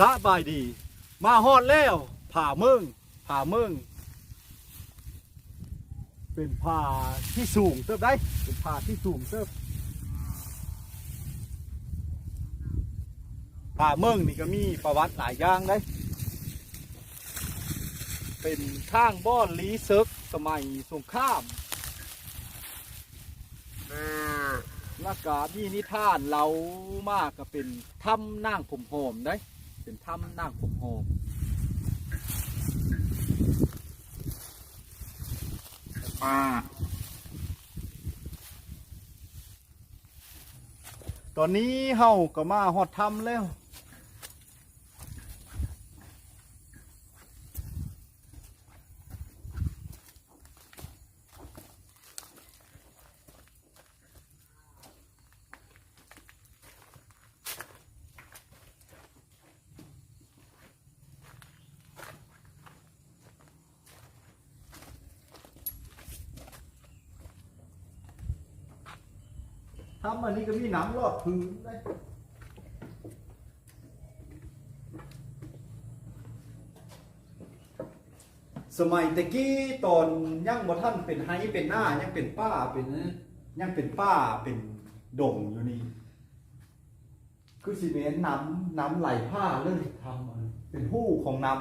สบายดี มาฮอดแล้วผ่าเมืองผ่าเมืองเป็นผ่าที่สูงเติบได้เป็นผ่าที่สูงเติบผ่าเมืองนี่ก็มีประวัติหลายอย่างได้เป็นข้างบ้อนลีเซิกสมัยสงครามแล้วก็มีนิทานเรามากก็เป็นถ้ำนางผมโหมได้ เป็นถ้ำนางผมโฮมมาตอนนี้เฮาก็มาหอดถ้ำแล้ว ทำอันนี้ก็มีหน้ำรอดพื้นได้สมัยตะกี้ตอนยังบ่ท่านเป็นไฮเป็นหน้ายังเป็นป้าเป็นยังเป็นป้าเป็นดงอยู่นี่คือสิเมนน้ำน้ำไหลผ้าเลยทำเป็นหู้ของน้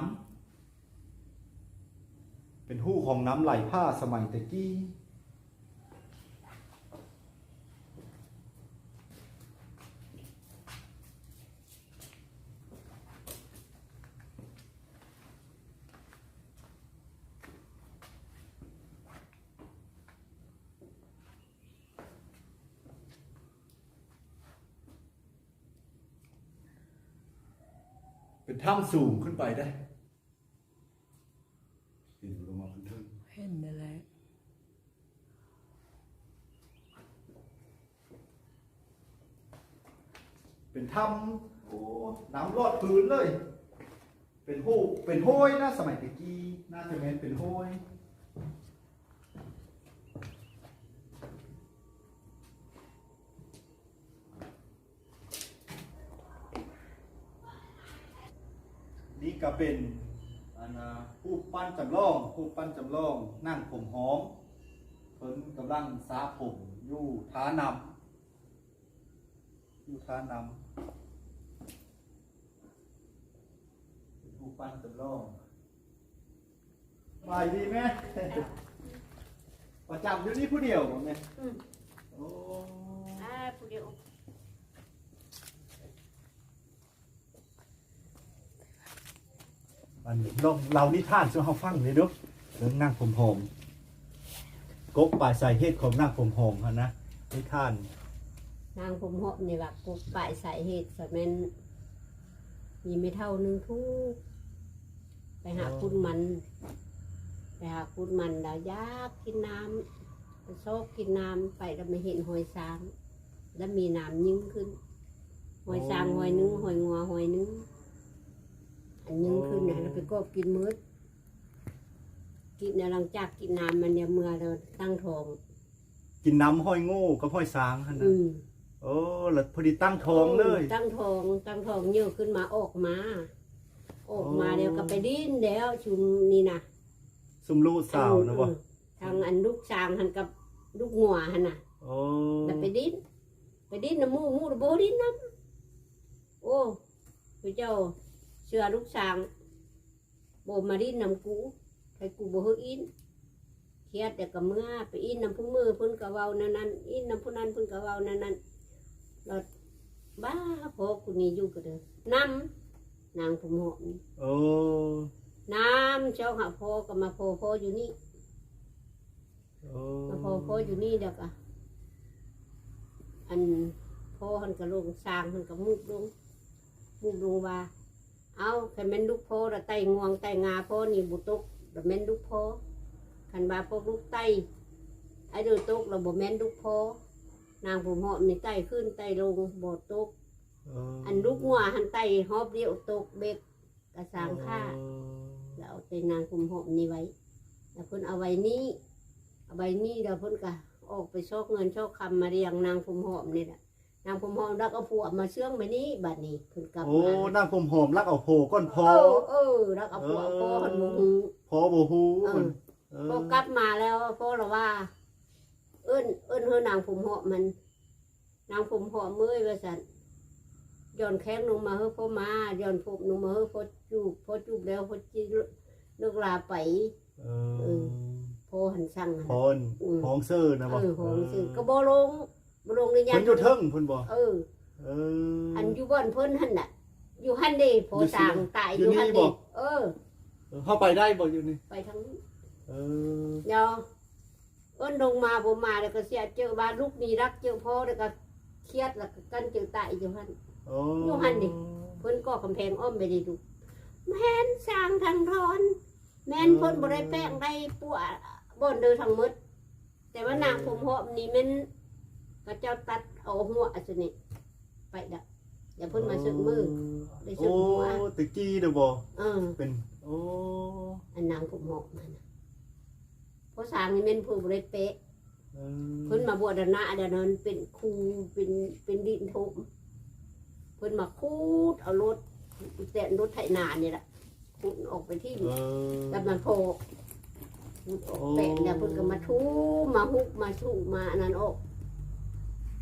ำเป็นหู้ของน้ำไหลผ้าสมัยตะกี้ ถ้ำสูงขึ้นไปได้เห็นลงมาพื้นทึ่งเห็นนั่นแหละเป็นถ้ำโอ้น้ำรอดพื้นเลย เป็นหูเป็นห้วยนะสมัยตะกี้น่าจะเป็นเป็นห้วยนี่ก็เป็นอันน่ะผู้ปั้น จำลองผู้ปั้นจำลองนั่งผมหอมเพิ่นกำลังสาผมอยู่ท้านำอยู่ท่านำเป็นผู้ปั้นจำลองไปดีไหมประจำอยู่นี่ผู้เดียวบ่แม่อืมโอ้อ่าผู้เดียว อันนี้ลองเรานิทานสู่เฮาฟังเลยเด้อเรื่องนั่งผมหอมกกป่าใส่เฮ็ดของนั่งผมหอมหั่นนะนิทานนางผมเหาะนี่ว่ากุกปลายสาเหตุสมันมีไม่เท่านึงทุกไปหาคุณมัน ไปหาคุณมันแล้วยากกินน้ำไปโซกกินน้ำไปแล้วไม่เห็นหอยซาง แล้วมีน้ำยิ่งขึ้นหอยซางหอยนึงหอยงัวหอยนึงอันยิ่ง นนะแล้วไปก็กินมืดกินเนี่ยหลังจากกินน้ำมันเนี่ยเมื่อเราตั้งท้องกินน้ำห้อยโง่กับห้อยสางหั่นนะอืมโอ้แล้วพอดีตั้งท้องเลย ตั้งทองตั้งทองเยอะขึ้นมาออกมา ออกมาโอ้เดี๋ยวก็ไปดิ้นแล้วชุมนี่นะซุมลูกสาวนะบ่เออทางอันลูกช้างหันกับลูกงัวหันน่ะโอ้แล้วไปดิ้นไปดิ้นน้ำมูมูระโบดิ้นน้ำโอ้พระเจ้าเชื่อลูกช้างโบมาดิ้นน้ำกูให้กูโบเฮออินเครียดแต่ก็เมื่อไปอินน้ำพุ่งมือเพุ่นกะเว้านั่นนั่นอินน้ำพุ่นนั้นเพุ่นกะเว้านั่นนั่นเราบ้าพอกูนี่อยู่ก็เด้อน้ำนางผมหอมโอ้น้ำเจ้าหาพอก็มาพอพออยู่นี่โอ้มาพอพออยู่นี่เด็กอะอันพอหันกระลงสร้างหันกระมุกลงมุกลงว่า เอาคันแม่นลูกพอแล้วไตงวงไตงาพอนี่บุตกแล้วแม่นลูกพอคันบาพวกลูกไตไอ้เดือตกเราบ่แม่นลูกพอนางผมเหาะนี่ไตขึ้นไตลงบ่ตกโอันลูกงัวหันไตหอบเดียวตกเบ็ดกระสางค่าแล้วเอาแต่นางคุมหอมนี่ไว้แล้วเพิ่นเอาไว้นี่เอาไว้นี่แล้วเพิ่นก็ออกไปโชคเงินโชคคำมาเรียงนางคุมหอมนี่แหละ นางผมหอมรักเอาผัวมาเชื่องไปนี้บัดนี้เพิ่นกลับโอ้มานั่งผมหอมรักเอาโผก้อนพเอออเออรักเอาผัวพ่อหันหมูหูพอบ่ฮู้เออเอพออกลับมาแล้วพ่อเราว่า เอิ้นเอิ้นเฮือนางผมหอมมัน นางผมหอมเมื่อยว่าซั่นย้อนแข้งลงมาเฮ้อพ่อมาย้อนผมลงมาเฮ้อพ่อจูบพ่อจูบแล้วพ่อจีเลิกลาไปเอเอออพ่อหันสั่งพหั่นรอืมพองเซอร์นะบ่เออของสิก็บ่ลง บ่ลงในยัเพิ่นอยู่เทิงเพิ่นบ่เออ เอออันอยู่บ่อนเพิ่นหั่นน่ะ อยู่หั่นเด้พออยู่สิต่างตายออยู่ยู่นี่หั่นบ่ เด้เออเออ เข้าไปได้บ่อยู่นี่ไปทางนี้เออเดี๋ยวเอิ้นลงมาบ่มาแล้วก็เสียเจอบ้านลูกนี่รักเจอพ่อแล้วก็เครียดแล้วก็กันเจอตายอยู่หั่น โอ้อยู่หั่นดิ เพิ่นก็กำแพงอ้อมไปได้ดูแม่นสร้างทางร้อน แม่นเพิ่นบ่ได้แป้งได้ปัวบ่อนเด้อทั้งหมดแต่ว่านางผมหอมนี่แม่น ก็เจ้าตัดเอาหัวอันนี้ไปดะอย่าเพิ่นมาสึกมือได้สึกโอ้หัวตะกี้เด้อบ่เออเป็นโอ้อันนางผมหอกมันน่ะเพราะสร้างนี่แม่นผู้บ่ได้เป๊ะเอเพิ่นมาบวชนะเดี๋ยวนั้นเป็นครูเป็นเป็นดินทมเพิ่นมาคูดเอารถแต่รถไถนานี่แหละคูดออกไปที่เออกับมันโพกคูดออกแปะแล้วเพิ่นก็มาทูมาฮุกมาชูมาอันนั้นออก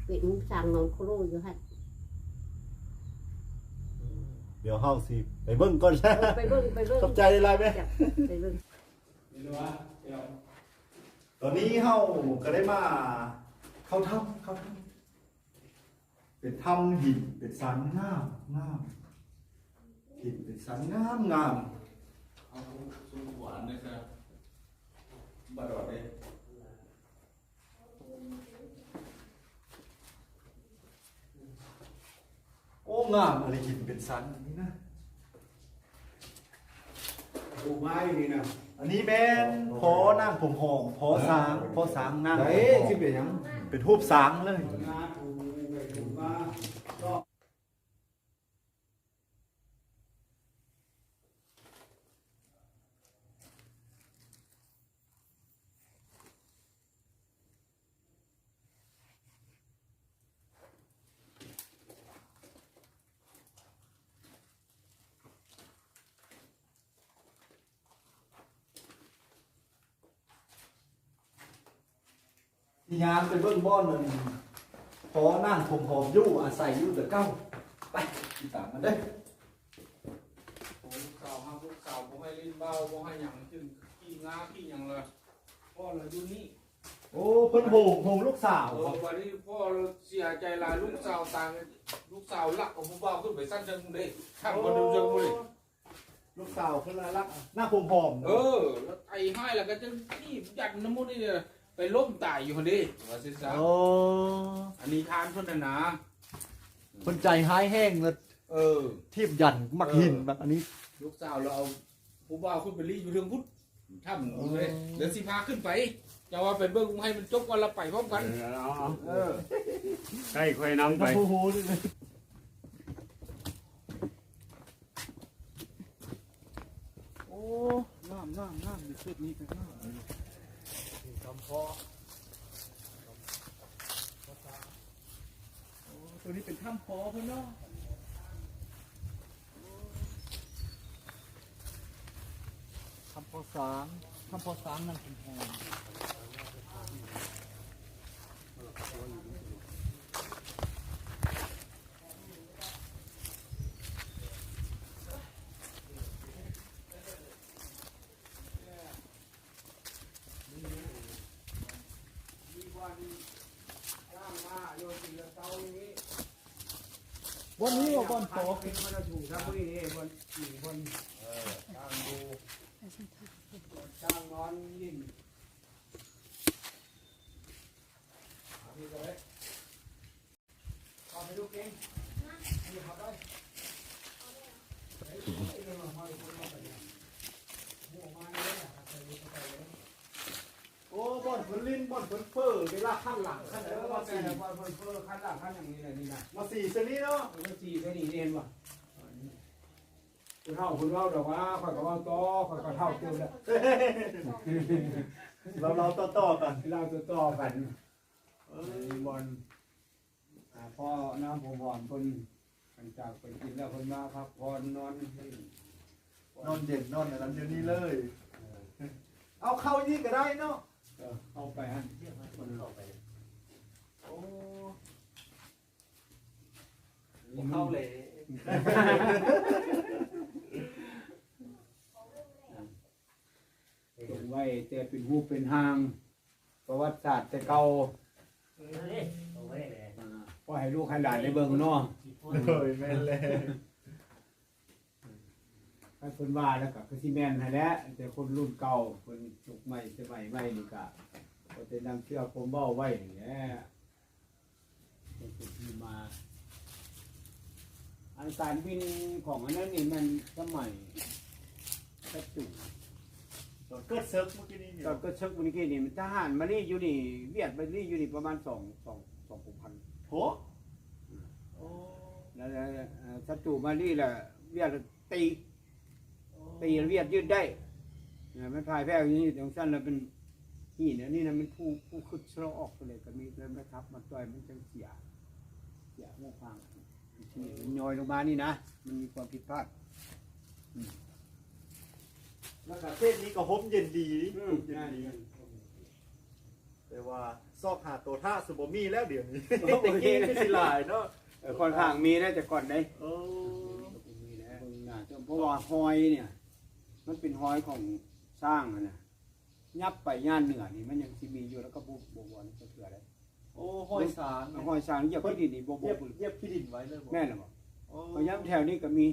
เป็นสั่งนอนโคโลอยู่ฮะเดี๋ยวเฮาสิไปเบิ่งก่อนแล้วเออไปเบิ่งไปเบิ่งขอบใจหลายๆแม่จ้ะไปเบิ่งตอนนี้เฮาก็ได้มาเข้าถ้ำเข้าถ้ำเป็นถ้ำหินเป็นสันงามงามหินเป็นสันงามงาม เอาสูหวานนะครับบาดอดเลย โอ้ งามอะไรหินเป็นสันอันนี้นะปูไม้อยู่นี่นะอันนี้แม่นพอนั่งผมหอมพอสางพอสางนั่งไหนสิเป็นหยังเป็นรูปสางเลยงาปูไปปูมา ยามไปเบิ่งบ่อนนั่นพอนั่งผมหอมอยู่อาศัยอยู่แต่เก้าไปติดตามมันเด้อผมเก่าห้ามลูกเก่าผมให้ลิ้นเบาผมให้หยังจึงขี้งาขี้หยังเลยพ่อเราอยู่นี่โอ้เพิ่นโหงโหงลูกสาวเออวันนี้พ่อเราเสียใจหลายลูกสาวต่างลูกสาวลักของผมเบาขึ้นไปสั้นจังเลยทำคนเดิมจังเลยลูกสาวเพิ่นละรักหน้าผมหอมเออแล้วไอ้ให้แล้วก็จะนี่ยัดน้ำมันนี่เนี่ย ไปล้มตายอยู่คนนี้ว่าสิจ้าโอ้อันนี้ทานเพิ่นน่ะนะเพิ่นใจหายแห้งแล้วเออทีบยันมักหินแบบอันนี้ลูกสาวเราเอาผู้บ่าวขึ้นไปรีอยู่เรื่องพุทธทำเลยเดี๋ยวสิพาขึ้นไปจะว่าไปเบิ่งให้มันจบวันละไปพร้อมกัน เออใกล้ค่อยน้ำไปถ้าผู้ฮู้นี่เลยโอ้น้ำน้ำน้ำมีชุดนี้เป็นน้ำ คำพอโอ้ตัวนี้เป็นถ้ำพอเพิ่นเนาะทำพอสามทำพอสามนั่นเป็นแพง วัน นี้ว่าบอลโตเป็นคนละถูกครับพวกนี้นี่คนสี่คนจ้างดูจ้างนอนยิ้มเอาพี่เลยเอาไปดูเก่งนี่เขาได้เฮ้ยเรื่องมาห้อยคนมาไปเนี่ยหัวมาเนี่ยนะครับใส่ไปใส่เลยโอ้บอลเพิ่นลิ้นบอลเพิ่นเฟ้อ เวลาข้างหลังขั้นเอแล้วอมาสี่ละคนเพิ่มขั้นหลังขั้นอย่างนี้เลยนี่นะมาสี่เซนี้เนาะเออสี่ก็นี่เรียนว่ะคุณเท่าคุณเล่าดอกว่าข่อยก็ว่าต่อข่อยก็เท่าเติมแล้วเราเราต่อต่อๆกันเราจะต่อกันบอลอ่อน้ำผมหอมคนหลังจากไปกินแล้วคนมาพักผ่อนนอนนอนเย็นนอนอะไรเดี๋ยวนี้เลย เอาเข้านี่ก็ได้เนาะ เออเอาไปฮะเรียกว่าคนเข้าไป โอ้ผมเข้าเลยลงไว้แต่เป็นรูเป็นหาง ประวัติศาสตร์แต่เก่าเอาไว้เลยอ่าก็ให้ลูกให้หลานได้เบิ่งเนาะเลยแม่นเลย ถ้าคนว่าแล้วก็คือสิแม่นให้แหล้วแต่คนรุ่นเก่าคนยุคใหม่สมัยใหม่นี่ก็ก็จะนำเชือกผมเบ้าไว้นี่แหละเป็นจุดที่มาอันการบินของอันนั้นนี่มันสมัยกระจุกตอนเกิดเซิร์ฟเมื่อกี้นี่ตอนก็เช็ควันนี้นี่มันทหารมานี่อยู่นี่เวียดมานี่อยู่นี่ประมาณสองสองสองพันโหโอ้แล้วแล้วเอ่อศัตรูมานี่แหละเวียดตี ตีแล้วเวียดยืดได้เนี่ยมันพายแพ้อย่างนี้ตรงสั้นแล้วเป็นนี่เนี่ยนี่นะมันผู้ผู้ขึ้นสโลออกไปเลยก็มีเริ่มนะครับมาต่อยมันจังเสียเสียโมฟังที่มันย่อยลงมานี่นะมันมีความผิดพลาดแล้วก็เส้นนี้ก็ห่มเย็นดีอืมเย็นดีแต่ว่าซอกหาตัวท่าสบมีแล้วเดี๋ยวนี้โอตะเคกี้ไม่สิหลายเนาะเออค่อนข้างมีนะแต่ก่อนได้โอ้มีแล้วเพราะว่าหอยเนี่ย มันเป็นหอยของสร้างอะนะยับไปย่านเหนือนี่มันยังสิมีอยู่แล้วก็บุบบวนจะเถื่อได้โอ้ห้อยสารหอยสร้างเหยียบที่ดินนี่บวบเยียบเยียบขี้ดินไว้เลยบ่แม่นหรือเปล่าโอ้พยายามแถวนี้ก็มี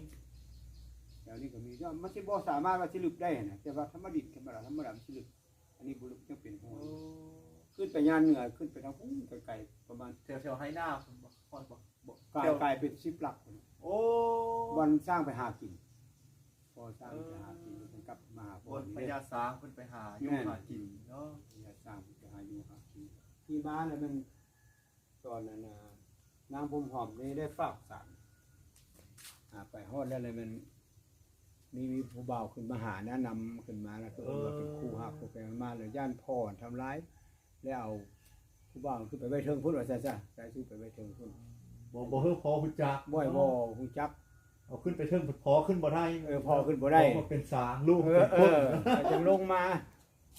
แถวนี้ก็มีก็มันสิบ่สามารถว่าสิลึกได้นะแต่ว่าธรรมดินธรรมดาธรรมดามันสิลึกอันนี้บุลึกยังเป็นหอยโอ้ขึ้นไปย่านเหนือขึ้นไปทางพุ่งไกลๆประมาณแถวแถวไฮหน้าผมบ่ห้อยบ่บ่กลายแถวกลายเป็นสิบหลักพุ่นโอ้วันสร้างไปหากิน พอสร้างไปหากินมันกลับมาหาบพ่อนพนี่ญาสางเพิ่นไปหาอยู่หากินเนาะอย่าสร้างจะหาอยู่หากินที่บ้านน่ะมันตอนนั้นน่ะนางผมหอมนี่ได้ฝากสารหาไปฮอดแล้วเลยมัน มีมีผู้บ่าวขึ้นมาหาแนะนำขึ้นมาแล้วก็เออเป็นครูหักครูไปมาเลยย่านพ่อทำร้ายแล้วเอาผู้บ่าวขึ้นไปไว้เทิงพุ่นว่าซะซะใจสู้ไปไว้เทิงพุ่นบ่บ่เฮือพอหุ่จักบ่อยบ่ฮู้จัก เอาขึ้นไปเทิงพอขึ้นบ่ได้เออพอขึ้นบ่ได้เพราะมันเป็นสางลูกเอเป็อนเอคนอจึงลงมา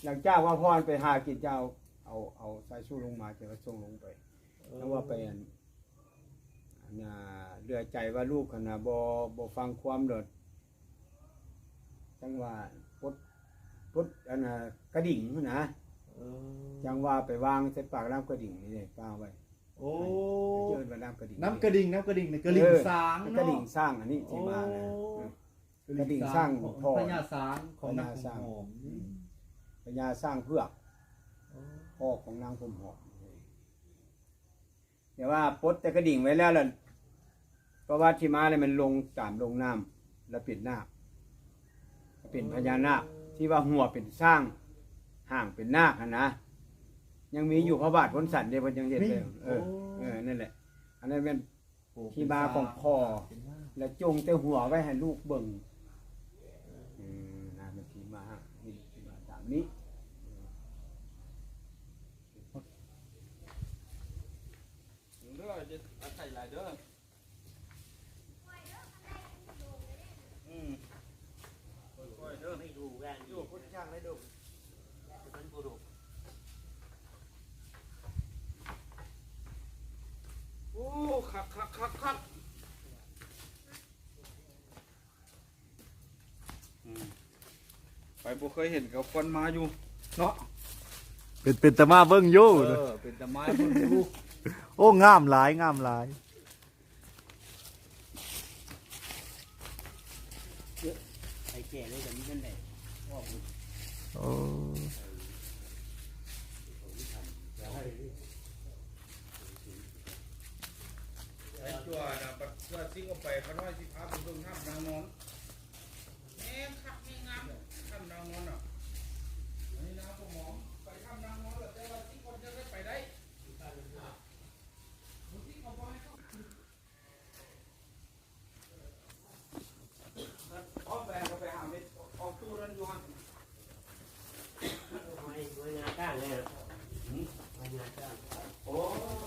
หลังจากว่าพ่อไปหากินเจ้า เอาเอาสายสู้ลงมาจะก็ส่งลงไปแล้วว่าไปอันอันน่ะเลือใจว่าลูกขนาดบ่บ่ฟังความเดือดจังว่าปดปดอันน่ะกระดิ่งหั้นนะเออจังว่าไปวางใส่ปากน้ำกระดิ่งนี่เลยป้าไว้โอ้เจิญว่าน้ำกระดิ่งน้ำกระดิ่งน้ำกระดิ่งในกระดิ่งเออสางกระดิ่งสร้างอันนี้ที่มานะโอ้กระดิ่งสร้างของพ่อพญาสางของนักพญาสางหอมปัญญาสร้างเพื่อกพ่อของนางผมหอมเดี๋ยวว่าปลดแต่กระดิ่งไว้แล้วล่ะเพราะว่าที่มาเลยมันลงตามลงน้ำแล้วเป็นนาคเป็นพญานาคที่ว่าหัวเป็นสร้างห่างเป็นนาคอะนะยังมีอยู่พระบาทพ้นสันเดียวมันยังเห็นเลยเออเออนั่นแหละอั นนั้นเป็นโอ้ที่มาของพ่อเป็นนาคและจงแต่หัวไว้ให้ลูกเบิ่งอืมนะมันที่มานี่ที่มาตามนี้เด้อจะเอาใส่หลายเด้ออืมค่อยๆเด้อไม่ดูกันอยู่คนช่างได้ดู มันกูดู โอ้ คักคักคักคักอืมไปบ่เคยเห็นกับคนมาอยู่เนาะเป็นเป็นตะมาเบิ่งอยู่เออเป็นตะไม้เพิ่นอยู่โอ้งามหลายงามหลายไอ้แก่เลยแบบนี้นั่นแหละโอ้ ไอ้จั่วน่ะปัด เพื่อซิ่งเอาไปพะน้อยสิพาไปเบิ่งน้ำนางนอนแม่งคักแม่งงามน้ำนางนอนอะอันนี้น้ำก็หอมไปทำนางนอนแล้วแต่ว่าสิคนจะได้ไปได้ ออกแบบก็ไปหาไปออกตู้นั่นอยู่ฮะ ไม่ไม่งานข้างเลยไม่งาน โอ้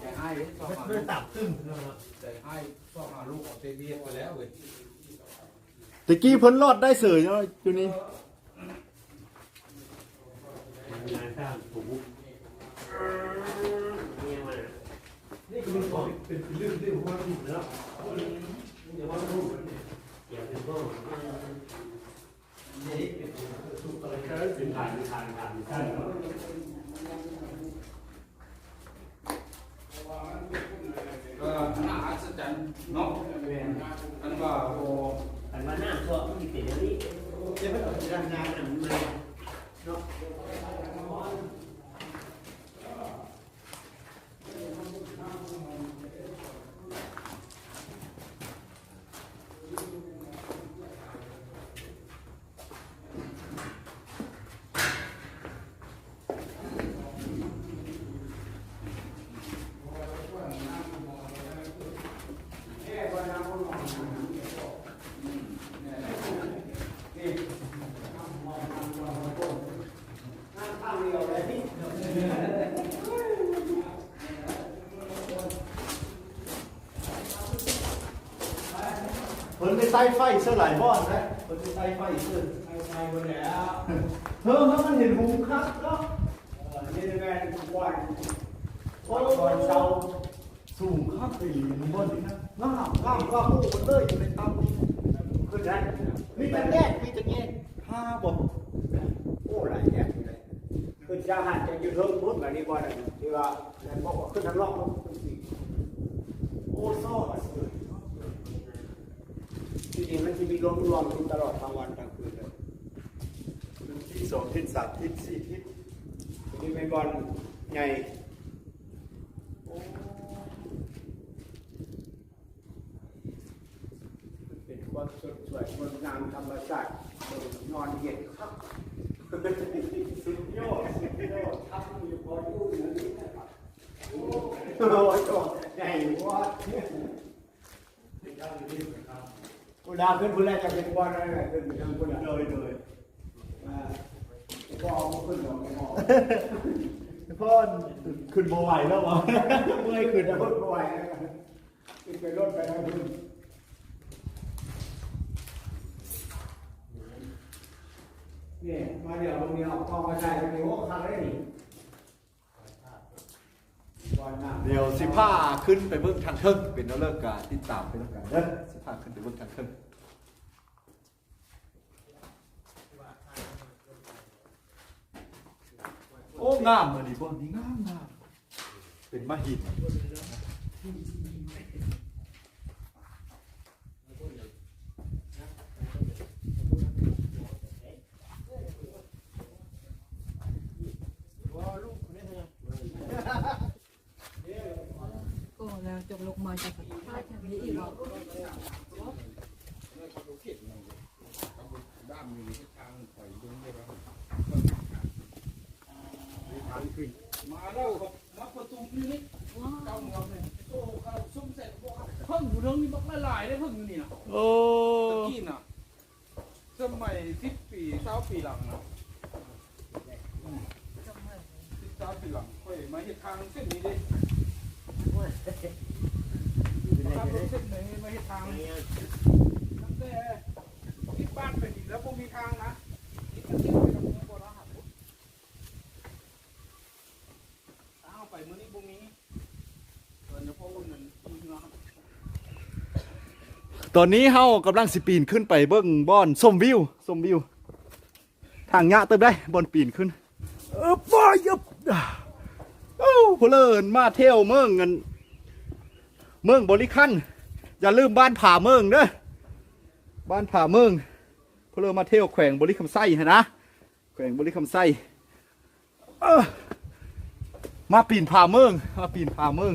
ใจให้ชอบหา ไม่ ลูก ตับตึ้งนะครับ ใจให้ชอบหาลูกออกเตเบียไปแล้วเว้ย ตะกี้เพิ่นรอดได้เสยเนาะอยู่นี่งานสร้างถูกเนี่ยมานี่คือของเป็นเรื่องเรื่องว่าถูกแล้วอย่าว่าถูกอย่าเป็นก็นี่ถูกอะไรก็เป็นทางทางทางใช่เนาะ ก็น่าอัศจรรย์เนาะอันว่าโอ้ แต่ว่าหน้าก็มีแต่อย่างนี้จะ ไม่ต้องทำงานหนังมาเนาะ เพิ่นไป ใส่ไฟเสื้อหลายบ่อนนะเพิ่นไปใส่ไฟเสื้อไปไปหมดแล้วเฮ้อเฮ้อมันเห็นหุงครับเนาะนี่แม่ทุกวันโอ้ยเสาสูงครับไปหลีนบนนี่นะงามงามก็ผู้คนเลยอยู่ในตานี่ขึ้นได้มีแต่แยกมีแต่แยกห้าบ่โอ้หลายแยกเลยขึ้นจะหันจะยืนเทิงพุทธแบบนี้บ่ได้ที่ว่าแล้วบอกว่าขึ้นทางล่องลงขึ้นสี่โอ้ซ้อ สวยที่นี่มันจะมีลมรวมอยู่ตลอดทั้งวันทั้งคืนเลยที่สองทิศสามทิศสี่ทิศที่นี่เป็นบอลใหญ่เป็นความสดสวยงดงามธรรมชาตินอนเย็นครับสุดยอดสุดยอดทำอยู่พอดูอย่างนี้นะครับโอ้โหใหญ่ว่ากู ดาขึ้นผู้แรกจะเป็นบอลอะไรขึ้นทางคนละเลยเลยอ่าบอลขึ้นหรอกบอลพ่อขึ้นบ่ไหวแล้ววะเมื่อยขึ้นแล้วรถบ่อยขึ้นไปรถไปแล้วขึ้นนี่มาเดี๋ยวตรงนี้เอากองมาใส่ตรงนี้โอ้คันเลยนี่บอลน้ำเดี๋ยวสิผ้าขึ้นไปเบิ่งทางเทิงเป็นแล้วเลิกการติดตามไปแล้วกันเด้อสิผ้าขึ้นไปเบิ่งทางเทิง โอ้งามเลยดิบ่นี่งามงามเป็นมหินโอ้แล้วจบลงมาจากนี้อีกเหรอด้ามอยู่ในยดึงได้แล้วมาแล้วครับมาประตูนี่นี่เจ้าเมืองเลยโอ้เขาซุ่มเสร็จบอกเพิ่งอยู่เรื่องนี้บักละลายได้เพิ่งอยู่นี่นะ โอ้ ตะกี้น่ะสมัยสิบ ปีเช้าปีหลังนะสิบเช้าปีหลังค่อยมาเห็นทางเส้นนี้ดิทางเส้นนี้มาเห็นทางตั้งแต่ที่บ้านเป็นอีกแล้วพวกมีทางนะนี่ก็เส้นไปกับเมืองโบราณหัดเอาไปเมื่อนี้พวกนี้เออเดี๋ยวพวกคนนั้นมีเนาะตอนนี้เฮากำลังสิปีนขึ้นไปเบิ่งบ่อนส้มวิวส้มวิว ทางยะเติบได้บอนปีนขึ้น เออบ่ยับเอ้าพลเอินมาเที่ยวเมืองกันเมืองบริคันอย่าลืมบ้านผาเมืองเด้อบ้านผาเมืองพลเอินมาเที่ยวแขวงบริคำไส้ฮะนะแขวงบริคำไส้เออมาปีนผาเมืองมาปีนผาเมือง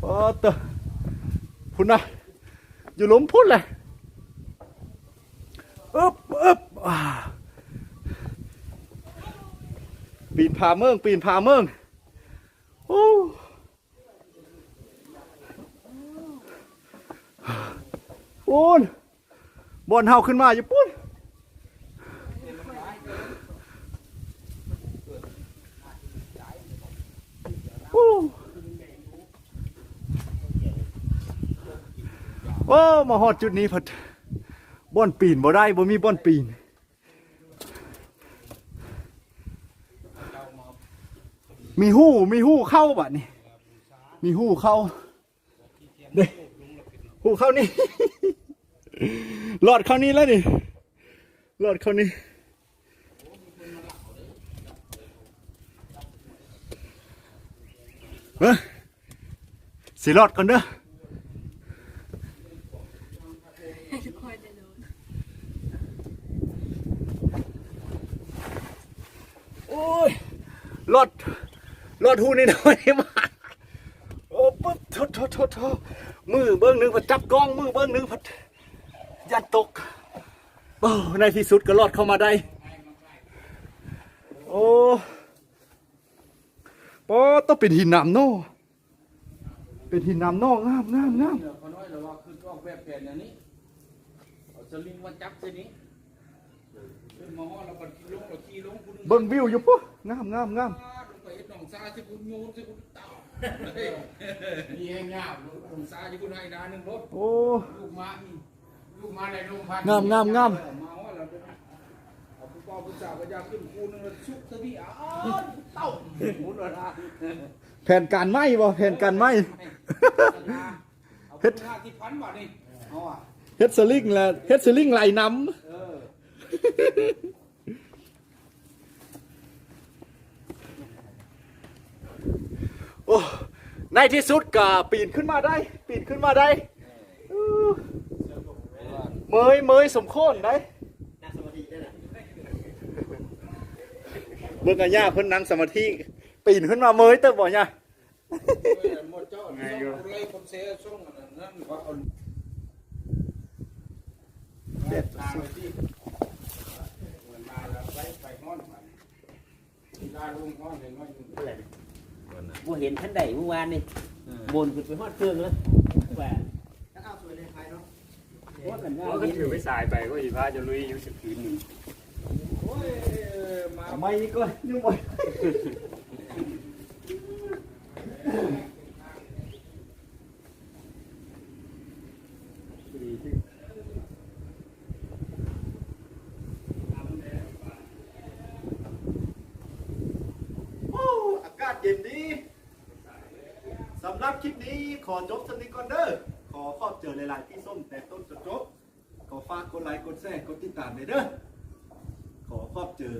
เออเตอพุ่นนะอยู่หล้มพุ่นเลยอึบอึบอ่า ปีนผาเมืองปีนผาเมืองโอ้ปูนบอนเฮาขึ้นมาอยู่ปูนโอ้มาหอดจุดนี้พัดบ่อนปีนบ่ได้บ่มีบ่อนปีน มีหู้มีหู้เข้าบัดนี่ มีหู้เข้าเด้หู้เข้านี่ หลอดเข้านี่แล้วนี่หลอดเข้านี่เฮ้ยสิหลอดก่อนเด้อทุกคนจะโดนโอ้ยหล อดหลอดหูนี่น้อยมากโอ้ปุ๊บโทษโทษโทษโทษมือเบิ้งหนึงพัดจับกล้องมือเบิ้งหนึงพัดยันตกโอ้ในที่สุดก็รอดเข้ามาได้ โอ้ปอต้องเป็นหินน้ำโน่เป็นหินน้ำโน่งามงามงามเดี๋ยวพอน้อยเราว่าขึ้นออกแบบแผนอย่างนี้เอาสลิงมาจับเส้นนี้ขึ้นมาฮอดแล้วก็ลงเราขี่ลงคุณเบิ้งวิวอยู่ปุ๊งามงามงามลงไป เฮ็ดหนองซาสิคุณโยนสิคุณเต่าเฮ้ยมีแห้งยากหนองซาสิคุณให้นาหนึ่งรถโอ้ลูกมานี่ลูกมาในโรงพันงามงามงามมาว่าเราเป็นเอาผู้ป่าผู้สาวก็อยากขึ้นคูนึงแล้วชุบซะพี่อ้าวเต่าหมุนเวลาแผนการไหมบ่แผนการไหมเอาคุณห้าที่พันบาทนี่เอาอะเฮ็ดสลิงแหละเฮ็ดสลิงไหลน้เออำ โอ้ในที่สุดก็ปีนขึ้นมาได้ ปีนขึ้นมาได้เมยเมยสมโคนได้เบิ่งกันย่าเพิ่นนั่งสมาธิปีนขึ้นมาเมยเติบบ่ย่าหมดเจ้าไงอรคนเสียช่องอันนั้นว่าเอาเด็ดตามไปที่เหมือนมาแล้วไปไปห้อนมันลาลุงห้อนเห็น ว่าอยู่บ่เห็นท่านใดเมื่อวานนี่บนขึ้นไปฮอดเครื่องแล้วแหวนเอาสวยในไทยเนาะว่ากันว่าว่าก็ถือไปสายไปก็อีพาจะลุยอยู่สิบคืนหนึ่งโอ้ยมาไม่ก็ยังบ่โอ้อากาศเย็นดีสำหรับคลิปนี้ขอจบสนิก่อนเด้อ ขอขอบเจอหลายๆที่ส้มแต่ต้นจนจบ ขอฝากกดไลค์กดแชร์กด ติดตามเลยเด้อขอขอบเจอ